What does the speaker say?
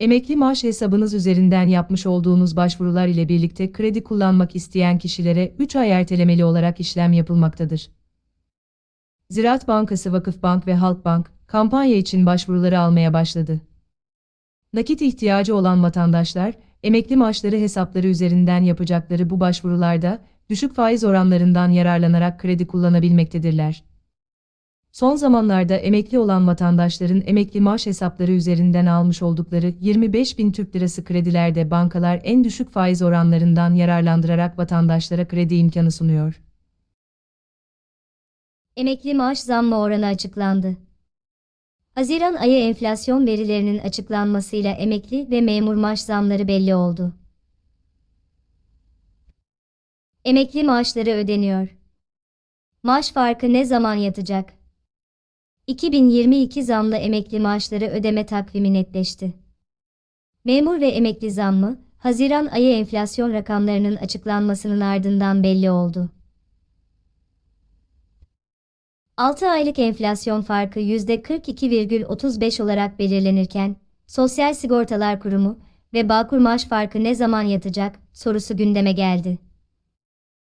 Emekli maaş hesabınız üzerinden yapmış olduğunuz başvurular ile birlikte kredi kullanmak isteyen kişilere 3 ay ertelemeli olarak işlem yapılmaktadır. Ziraat Bankası, Vakıfbank ve Halkbank kampanya için başvuruları almaya başladı. Nakit ihtiyacı olan vatandaşlar, emekli maaşları hesapları üzerinden yapacakları bu başvurularda düşük faiz oranlarından yararlanarak kredi kullanabilmektedirler. Son zamanlarda emekli olan vatandaşların emekli maaş hesapları üzerinden almış oldukları 25 bin Türk Lirası kredilerde bankalar en düşük faiz oranlarından yararlandırarak vatandaşlara kredi imkanı sunuyor. Emekli maaş zammı oranı açıklandı. Haziran ayı enflasyon verilerinin açıklanmasıyla emekli ve memur maaş zamları belli oldu. Emekli maaşları ödeniyor. Maaş farkı ne zaman yatacak? 2022 zamlı emekli maaşları ödeme takvimi netleşti. Memur ve emekli zammı, Haziran ayı enflasyon rakamlarının açıklanmasının ardından belli oldu. 6 aylık enflasyon farkı %42,35 olarak belirlenirken, Sosyal Sigortalar Kurumu ve Bağkur maaş farkı ne zaman yatacak sorusu gündeme geldi.